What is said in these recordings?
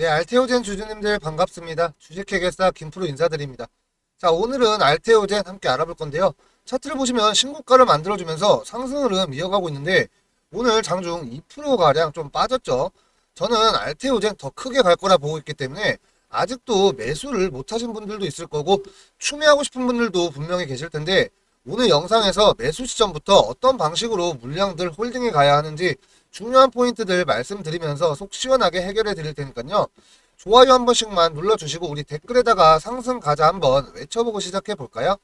네, 알테오젠 주주님들 반갑습니다. 주식회계사 김프로 인사드립니다. 자, 오늘은 알테오젠 함께 알아볼 건데요. 차트를 보시면 신고가를 만들어주면서 상승 흐름 이어가고 있는데 오늘 장중 2%가량 좀 빠졌죠. 저는 알테오젠 더 크게 갈 거라 보고 있기 때문에 아직도 매수를 못하신 분들도 있을 거고 추매하고 싶은 분들도 분명히 계실 텐데 오늘 영상에서 매수 시점부터 어떤 방식으로 물량들 홀딩에 가야 하는지 중요한 포인트들 말씀드리면서 속 시원하게 해결해 드릴 테니까요. 좋아요 한 번씩만 눌러주시고 우리 댓글에다가 상승 가자 한번 외쳐보고 시작해 볼까요?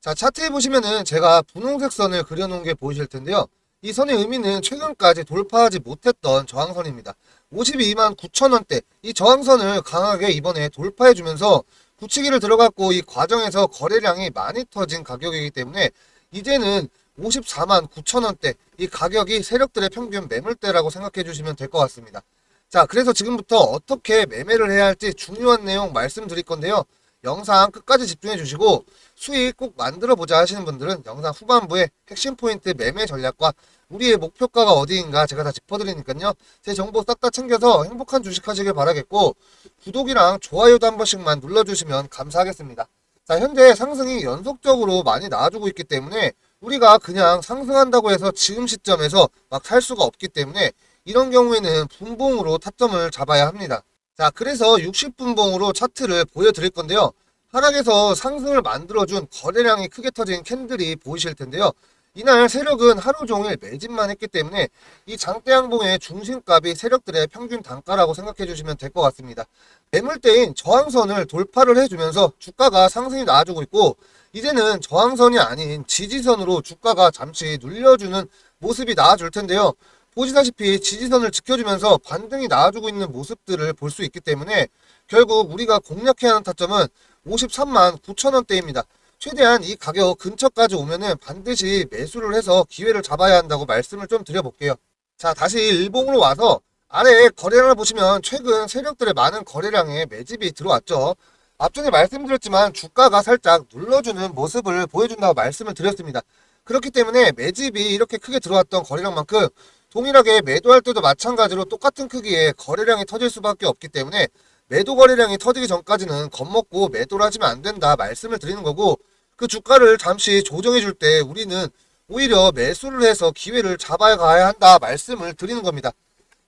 자 차트에 보시면은 제가 분홍색 선을 그려놓은 게 보이실 텐데요. 이 선의 의미는 최근까지 돌파하지 못했던 저항선입니다. 52만 9천원대 이 저항선을 강하게 이번에 돌파해주면서 굳히기를 들어갔고 이 과정에서 거래량이 많이 터진 가격이기 때문에 이제는 54만 9천원대 이 가격이 세력들의 평균 매물대라고 생각해 주시면 될 것 같습니다. 자 그래서 지금부터 어떻게 매매를 해야 할지 중요한 내용 말씀드릴 건데요. 영상 끝까지 집중해 주시고 수익 꼭 만들어 보자 하시는 분들은 영상 후반부에 핵심 포인트 매매 전략과 우리의 목표가가 어디인가 제가 다 짚어드리니까요. 제 정보 싹 다 챙겨서 행복한 주식 하시길 바라겠고 구독이랑 좋아요도 한 번씩만 눌러주시면 감사하겠습니다. 자 현재 상승이 연속적으로 많이 나와주고 있기 때문에 우리가 그냥 상승한다고 해서 지금 시점에서 막 살 수가 없기 때문에 이런 경우에는 분봉으로 타점을 잡아야 합니다. 자, 그래서 60분봉으로 차트를 보여드릴 건데요. 하락에서 상승을 만들어준 거래량이 크게 터진 캔들이 보이실 텐데요. 이날 세력은 하루 종일 매집만 했기 때문에 이 장대양봉의 중심값이 세력들의 평균 단가라고 생각해 주시면 될 것 같습니다. 매물대인 저항선을 돌파를 해주면서 주가가 상승이 나와주고 있고 이제는 저항선이 아닌 지지선으로 주가가 잠시 눌려주는 모습이 나와줄 텐데요. 보시다시피 지지선을 지켜주면서 반등이 나와주고 있는 모습들을 볼 수 있기 때문에 결국 우리가 공략해야 하는 타점은 53만 9천원대입니다. 최대한 이 가격 근처까지 오면은 반드시 매수를 해서 기회를 잡아야 한다고 말씀을 좀 드려볼게요. 자, 다시 일봉으로 와서 아래 거래량을 보시면 최근 세력들의 많은 거래량에 매집이 들어왔죠. 앞전에 말씀드렸지만 주가가 살짝 눌러주는 모습을 보여준다고 말씀을 드렸습니다. 그렇기 때문에 매집이 이렇게 크게 들어왔던 거래량만큼 동일하게 매도할 때도 마찬가지로 똑같은 크기의 거래량이 터질 수밖에 없기 때문에 매도 거래량이 터지기 전까지는 겁먹고 매도를 하시면 안 된다 말씀을 드리는 거고 그 주가를 잠시 조정해 줄 때 우리는 오히려 매수를 해서 기회를 잡아야 가야 한다 말씀을 드리는 겁니다.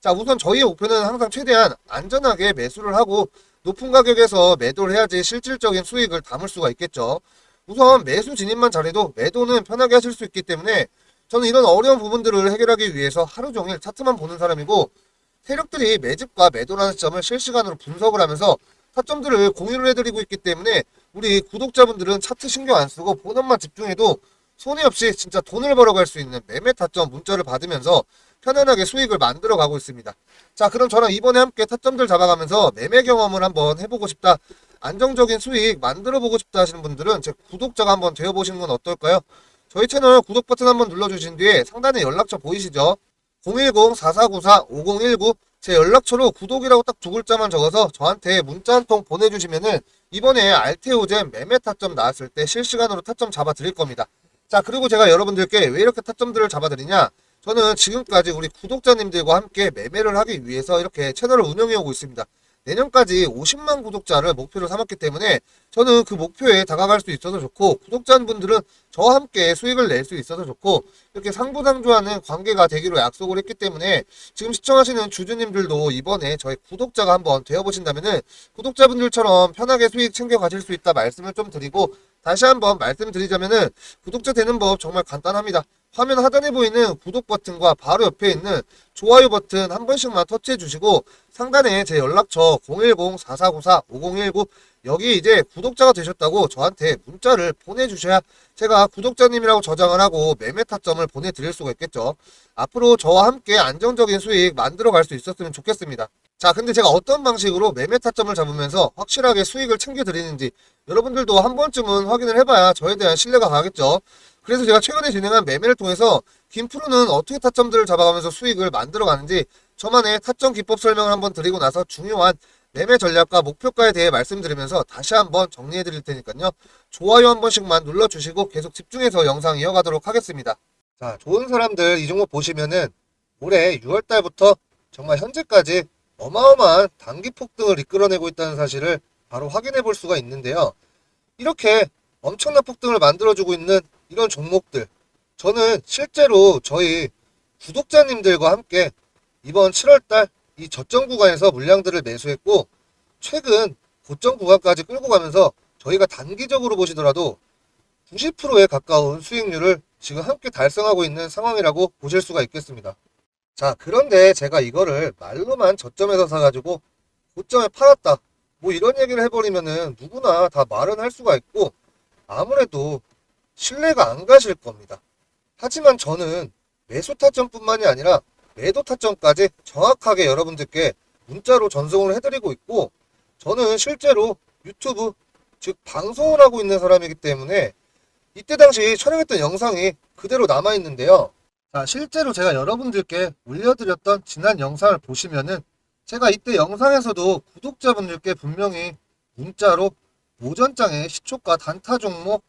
자 우선 저희의 목표는 항상 최대한 안전하게 매수를 하고 높은 가격에서 매도를 해야지 실질적인 수익을 담을 수가 있겠죠. 우선 매수 진입만 잘해도 매도는 편하게 하실 수 있기 때문에 저는 이런 어려운 부분들을 해결하기 위해서 하루 종일 차트만 보는 사람이고 세력들이 매집과 매도라는 시점을 실시간으로 분석을 하면서 타점들을 공유를 해드리고 있기 때문에 우리 구독자분들은 차트 신경 안 쓰고 본업만 집중해도 손해 없이 진짜 돈을 벌어갈 수 있는 매매 타점 문자를 받으면서 편안하게 수익을 만들어 가고 있습니다. 자, 그럼 저랑 이번에 함께 타점들 잡아가면서 매매 경험을 한번 해보고 싶다. 안정적인 수익 만들어 보고 싶다 하시는 분들은 제 구독자가 한번 되어 보시는 건 어떨까요? 저희 채널 구독 버튼 한번 눌러주신 뒤에 상단에 연락처 보이시죠? 010-4494-5019 제 연락처로 구독이라고 딱 두 글자만 적어서 저한테 문자 한 통 보내주시면은 이번에 알테오젠 매매 타점 나왔을 때 실시간으로 타점 잡아 드릴 겁니다. 자 그리고 제가 여러분들께 왜 이렇게 타점들을 잡아 드리냐 저는 지금까지 우리 구독자님들과 함께 매매를 하기 위해서 이렇게 채널을 운영해 오고 있습니다. 내년까지 50만 구독자를 목표로 삼았기 때문에 저는 그 목표에 다가갈 수 있어서 좋고 구독자분들은 저와 함께 수익을 낼 수 있어서 좋고 이렇게 상부상조하는 관계가 되기로 약속을 했기 때문에 지금 시청하시는 주주님들도 이번에 저희 구독자가 한번 되어보신다면은 구독자분들처럼 편하게 수익 챙겨 가실 수 있다 말씀을 좀 드리고 다시 한번 말씀드리자면은 구독자 되는 법 정말 간단합니다. 화면 하단에 보이는 구독 버튼과 바로 옆에 있는 좋아요 버튼 한 번씩만 터치해 주시고 상단에 제 연락처 010-4494-5019 여기 이제 구독자가 되셨다고 저한테 문자를 보내주셔야 제가 구독자님이라고 저장을 하고 매매 타점을 보내드릴 수가 있겠죠. 앞으로 저와 함께 안정적인 수익 만들어 갈 수 있었으면 좋겠습니다. 자, 근데 제가 어떤 방식으로 매매 타점을 잡으면서 확실하게 수익을 챙겨드리는지 여러분들도 한 번쯤은 확인을 해봐야 저에 대한 신뢰가 가겠죠. 그래서 제가 최근에 진행한 매매를 통해서 김프로는 어떻게 타점들을 잡아가면서 수익을 만들어 가는지 저만의 타점 기법 설명을 한번 드리고 나서 중요한 매매 전략과 목표가에 대해 말씀드리면서 다시 한번 정리해 드릴 테니까요. 좋아요 한 번씩만 눌러주시고 계속 집중해서 영상 이어가도록 하겠습니다. 자, 좋은 사람들 이 종목 보시면은 올해 6월 달부터 정말 현재까지 어마어마한 단기 폭등을 이끌어내고 있다는 사실을 바로 확인해 볼 수가 있는데요. 이렇게 엄청난 폭등을 만들어주고 있는 이런 종목들, 저는 실제로 저희 구독자님들과 함께 이번 7월달 이 저점 구간에서 물량들을 매수했고, 최근 고점 구간까지 끌고 가면서 저희가 단기적으로 보시더라도 90%에 가까운 수익률을 지금 함께 달성하고 있는 상황이라고 보실 수가 있겠습니다. 자, 그런데 제가 이거를 말로만 저점에서 사가지고 고점에 팔았다. 뭐 이런 얘기를 해버리면은 누구나 다 말은 할 수가 있고 아무래도 신뢰가 안 가실 겁니다. 하지만 저는 매수 타점뿐만이 아니라 매도 타점까지 정확하게 여러분들께 문자로 전송을 해드리고 있고 저는 실제로 유튜브 즉 방송을 하고 있는 사람이기 때문에 이때 당시 촬영했던 영상이 그대로 남아 있는데요. 자, 실제로 제가 여러분들께 올려드렸던 지난 영상을 보시면은 제가 이때 영상에서도 구독자분들께 분명히 문자로 오전장의 시초가 단타 종목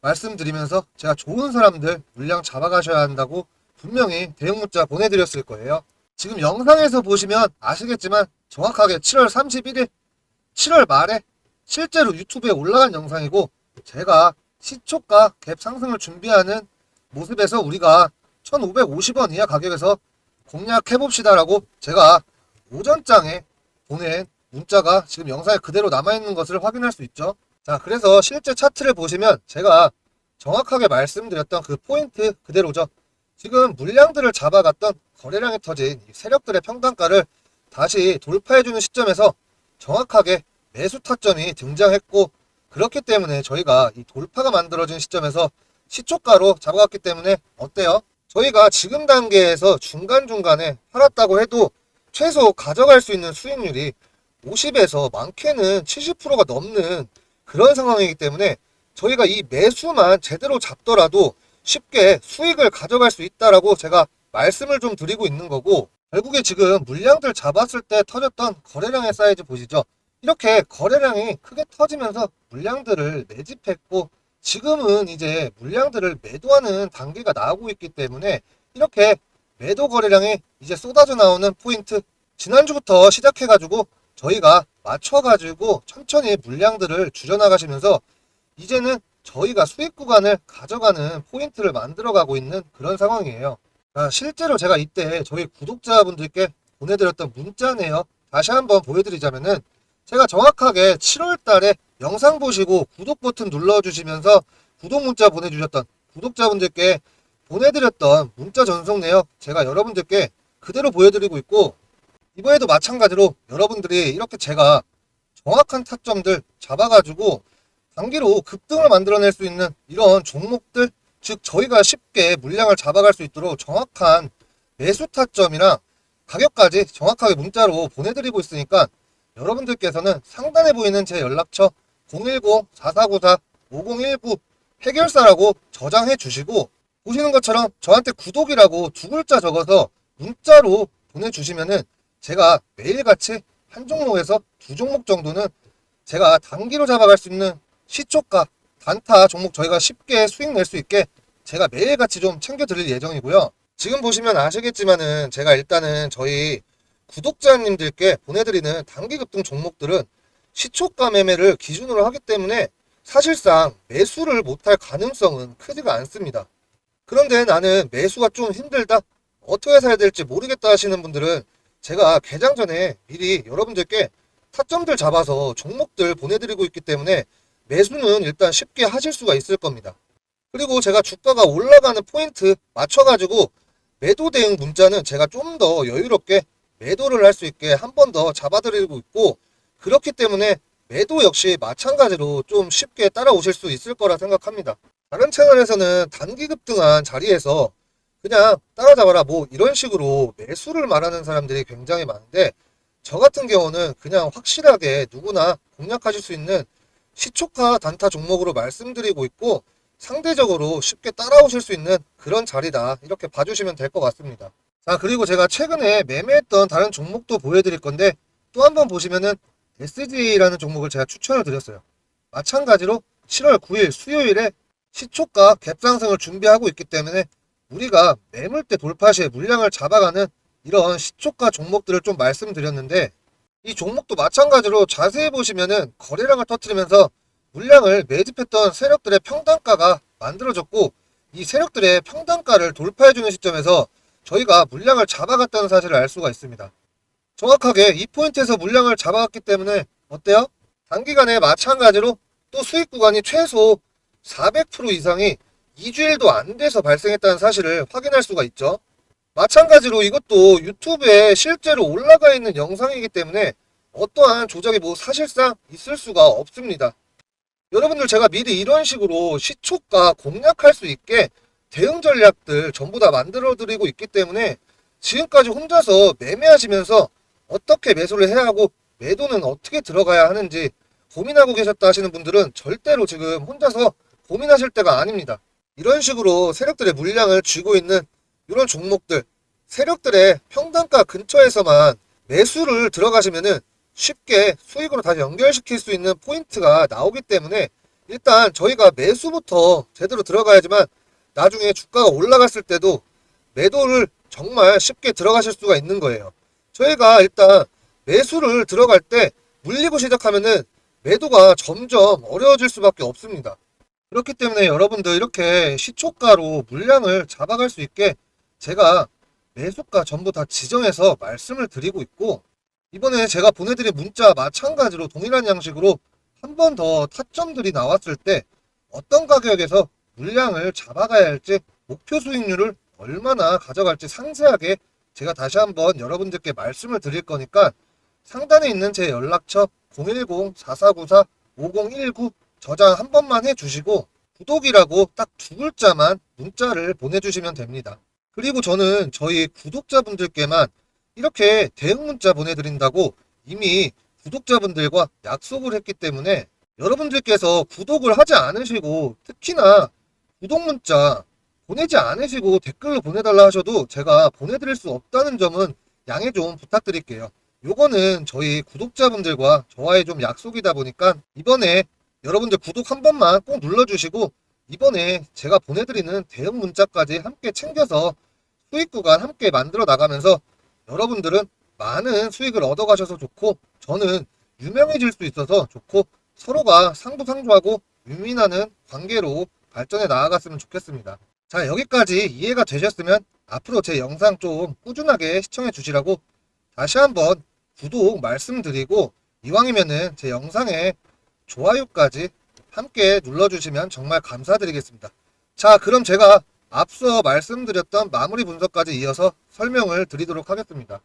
말씀드리면서 제가 좋은 사람들 물량 잡아가셔야 한다고 분명히 대응 문자 보내드렸을 거예요. 지금 영상에서 보시면 아시겠지만 정확하게 7월 31일 7월 말에 실제로 유튜브에 올라간 영상이고 제가 시초가 갭 상승을 준비하는 모습에서 우리가 1,550원 이하 가격에서 공략해봅시다라고 제가 오전장에 보낸 문자가 지금 영상에 그대로 남아있는 것을 확인할 수 있죠. 자, 그래서 실제 차트를 보시면 제가 정확하게 말씀드렸던 그 포인트 그대로죠. 지금 물량들을 잡아갔던 거래량이 터진 이 세력들의 평단가를 다시 돌파해주는 시점에서 정확하게 매수 타점이 등장했고 그렇기 때문에 저희가 이 돌파가 만들어진 시점에서 시초가로 잡아갔기 때문에 어때요? 저희가 지금 단계에서 중간중간에 팔았다고 해도 최소 가져갈 수 있는 수익률이 50에서 많게는 70%가 넘는 그런 상황이기 때문에 저희가 이 매수만 제대로 잡더라도 쉽게 수익을 가져갈 수 있다라고 제가 말씀을 좀 드리고 있는 거고 결국에 지금 물량들 잡았을 때 터졌던 거래량의 사이즈 보시죠. 이렇게 거래량이 크게 터지면서 물량들을 매집했고 지금은 이제 물량들을 매도하는 단계가 나오고 있기 때문에 이렇게 매도 거래량이 이제 쏟아져 나오는 포인트 지난주부터 시작해가지고 저희가 맞춰가지고 천천히 물량들을 줄여나가시면서 이제는 저희가 수익 구간을 가져가는 포인트를 만들어가고 있는 그런 상황이에요. 아, 실제로 제가 이때 저희 구독자분들께 보내드렸던 문자네요. 다시 한번 보여드리자면은 제가 정확하게 7월 달에 영상 보시고 구독 버튼 눌러주시면서 구독 문자 보내주셨던 구독자분들께 보내드렸던 문자 전송 내역 제가 여러분들께 그대로 보여드리고 있고 이번에도 마찬가지로 여러분들이 이렇게 제가 정확한 타점들 잡아가지고 단기로 급등을 만들어낼 수 있는 이런 종목들 즉 저희가 쉽게 물량을 잡아갈 수 있도록 정확한 매수 타점이랑 가격까지 정확하게 문자로 보내드리고 있으니까 여러분들께서는 상단에 보이는 제 연락처 010-4494-5019 해결사라고 저장해 주시고 보시는 것처럼 저한테 구독이라고 두 글자 적어서 문자로 보내주시면은 제가 매일같이 한 종목에서 두 종목 정도는 제가 단기로 잡아갈 수 있는 시초가 단타 종목 저희가 쉽게 수익 낼 수 있게 제가 매일같이 좀 챙겨 드릴 예정이고요. 지금 보시면 아시겠지만은 제가 일단은 저희 구독자님들께 보내드리는 단기 급등 종목들은 시초가 매매를 기준으로 하기 때문에 사실상 매수를 못할 가능성은 크지가 않습니다. 그런데 나는 매수가 좀 힘들다? 어떻게 사야 될지 모르겠다 하시는 분들은 제가 개장 전에 미리 여러분들께 타점들 잡아서 종목들 보내드리고 있기 때문에 매수는 일단 쉽게 하실 수가 있을 겁니다. 그리고 제가 주가가 올라가는 포인트 맞춰가지고 매도 대응 문자는 제가 좀 더 여유롭게 매도를 할 수 있게 한 번 더 잡아드리고 있고 그렇기 때문에 매도 역시 마찬가지로 좀 쉽게 따라오실 수 있을 거라 생각합니다. 다른 채널에서는 단기 급등한 자리에서 그냥 따라잡아라 뭐 이런 식으로 매수를 말하는 사람들이 굉장히 많은데 저 같은 경우는 그냥 확실하게 누구나 공략하실 수 있는 시초가 단타 종목으로 말씀드리고 있고 상대적으로 쉽게 따라오실 수 있는 그런 자리다 이렇게 봐주시면 될 것 같습니다. 자 그리고 제가 최근에 매매했던 다른 종목도 보여드릴 건데 또 한번 보시면은 SG라는 종목을 제가 추천을 드렸어요. 마찬가지로 7월 9일 수요일에 시초가 갭상승을 준비하고 있기 때문에 우리가 매물대 돌파 시에 물량을 잡아가는 이런 시초가 종목들을 좀 말씀드렸는데 이 종목도 마찬가지로 자세히 보시면은 거래량을 터뜨리면서 물량을 매집했던 세력들의 평단가가 만들어졌고 이 세력들의 평단가를 돌파해주는 시점에서 저희가 물량을 잡아갔다는 사실을 알 수가 있습니다. 정확하게 이 포인트에서 물량을 잡아갔기 때문에 어때요? 단기간에 마찬가지로 또 수익 구간이 최소 400% 이상이 2주일도 안 돼서 발생했다는 사실을 확인할 수가 있죠. 마찬가지로 이것도 유튜브에 실제로 올라가 있는 영상이기 때문에 어떠한 조작이 뭐 사실상 있을 수가 없습니다. 여러분들 제가 미리 이런 식으로 시초가 공략할 수 있게 대응 전략들 전부 다 만들어 드리고 있기 때문에 지금까지 혼자서 매매하시면서 어떻게 매수를 해야 하고 매도는 어떻게 들어가야 하는지 고민하고 계셨다 하시는 분들은 절대로 지금 혼자서 고민하실 때가 아닙니다. 이런 식으로 세력들의 물량을 쥐고 있는 이런 종목들, 세력들의 평단가 근처에서만 매수를 들어가시면은 쉽게 수익으로 다시 연결시킬 수 있는 포인트가 나오기 때문에 일단 저희가 매수부터 제대로 들어가야지만 나중에 주가가 올라갔을 때도 매도를 정말 쉽게 들어가실 수가 있는 거예요. 저희가 일단 매수를 들어갈 때 물리고 시작하면은 매도가 점점 어려워질 수밖에 없습니다. 그렇기 때문에 여러분들 이렇게 시초가로 물량을 잡아갈 수 있게 제가 매수가 전부 다 지정해서 말씀을 드리고 있고 이번에 제가 보내드린 문자 마찬가지로 동일한 양식으로 한 번 더 타점들이 나왔을 때 어떤 가격에서 물량을 잡아가야 할지 목표 수익률을 얼마나 가져갈지 상세하게 제가 다시 한번 여러분들께 말씀을 드릴 거니까 상단에 있는 제 연락처 010-4494-5019 저장 한 번만 해주시고 구독이라고 딱 두 글자만 문자를 보내주시면 됩니다. 그리고 저는 저희 구독자분들께만 이렇게 대응 문자 보내드린다고 이미 구독자분들과 약속을 했기 때문에 여러분들께서 구독을 하지 않으시고 특히나 구독 문자 보내지 않으시고 댓글로 보내달라 하셔도 제가 보내드릴 수 없다는 점은 양해 좀 부탁드릴게요. 요거는 저희 구독자분들과 저와의 좀 약속이다 보니까 이번에 여러분들 구독 한 번만 꼭 눌러주시고 이번에 제가 보내드리는 대응 문자까지 함께 챙겨서 수익 구간 함께 만들어 나가면서 여러분들은 많은 수익을 얻어가셔서 좋고 저는 유명해질 수 있어서 좋고 서로가 상부상조하고 유민하는 관계로 발전해 나아갔으면 좋겠습니다. 자 여기까지 이해가 되셨으면 앞으로 제 영상 좀 꾸준하게 시청해 주시라고 다시 한번 구독 말씀드리고 이왕이면은 제 영상에 좋아요까지 함께 눌러주시면 정말 감사드리겠습니다. 자 그럼 제가 앞서 말씀드렸던 마무리 분석까지 이어서 설명을 드리도록 하겠습니다.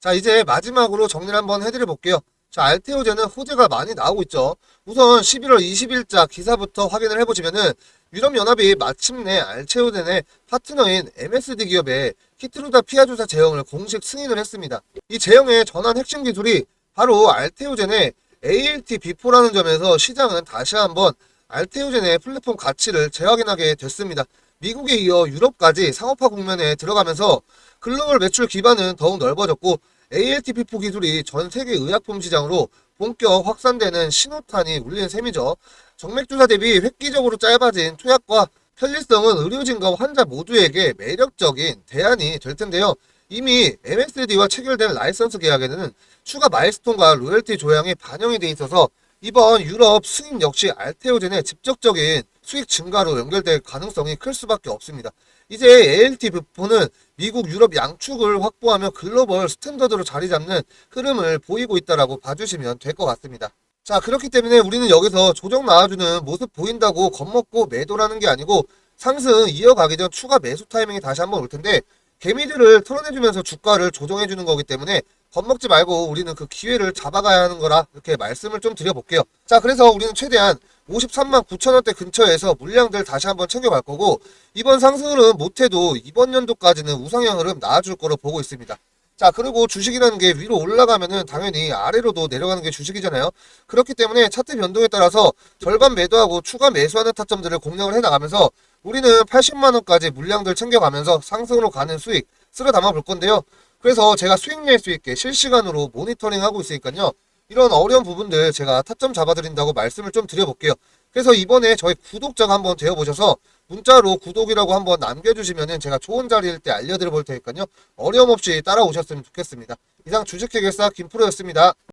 자 이제 마지막으로 정리를 한번 해드려 볼게요. 자 알테오제는 호재가 많이 나오고 있죠. 우선 11월 20일자 기사부터 확인을 해보시면은 유럽연합이 마침내 알테오젠의 파트너인 MSD 기업의 키트루다 피아주사 제형을 공식 승인을 했습니다. 이 제형의 전환 핵심 기술이 바로 알테오젠의 ALT B4라는 점에서 시장은 다시 한번 알테오젠의 플랫폼 가치를 재확인하게 됐습니다. 미국에 이어 유럽까지 상업화 국면에 들어가면서 글로벌 매출 기반은 더욱 넓어졌고 ALTP4 기술이 전 세계 의약품 시장으로 본격 확산되는 신호탄이 울리는 셈이죠. 정맥주사 대비 획기적으로 짧아진 투약과 편리성은 의료진과 환자 모두에게 매력적인 대안이 될 텐데요. 이미 MSD와 체결된 라이선스 계약에는 추가 마일스톤과 로열티 조항이 반영이 돼 있어서 이번 유럽 승인 역시 알테오젠의 직접적인 수익 증가로 연결될 가능성이 클 수밖에 없습니다. 이제 ALT4는 미국, 유럽 양축을 확보하며 글로벌 스탠더드로 자리 잡는 흐름을 보이고 있다라고 봐주시면 될 것 같습니다. 자, 그렇기 때문에 우리는 여기서 조정 나와주는 모습 보인다고 겁먹고 매도라는 게 아니고 상승 이어가기 전 추가 매수 타이밍이 다시 한번 올 텐데 개미들을 털어내주면서 주가를 조정해주는 거기 때문에 겁먹지 말고 우리는 그 기회를 잡아가야 하는 거라 이렇게 말씀을 좀 드려볼게요. 자, 그래서 우리는 최대한 53만 9천 원대 근처에서 물량들 다시 한번 챙겨갈 거고 이번 상승은 못해도 이번 연도까지는 우상향 흐름 나와줄 거로 보고 있습니다. 자, 그리고 주식이라는 게 위로 올라가면은 당연히 아래로도 내려가는 게 주식이잖아요. 그렇기 때문에 차트 변동에 따라서 절반 매도하고 추가 매수하는 타점들을 공략을 해 나가면서 우리는 80만 원까지 물량들 챙겨가면서 상승으로 가는 수익 쓸어 담아 볼 건데요. 그래서 제가 수익 낼 수 있게 실시간으로 모니터링 하고 있으니까요. 이런 어려운 부분들 제가 타점 잡아드린다고 말씀을 좀 드려볼게요. 그래서 이번에 저희 구독자가 한번 되어보셔서 문자로 구독이라고 한번 남겨주시면 제가 좋은 자리일 때 알려드려 볼 테니까요. 어려움 없이 따라오셨으면 좋겠습니다. 이상 주식회계사 김프로였습니다.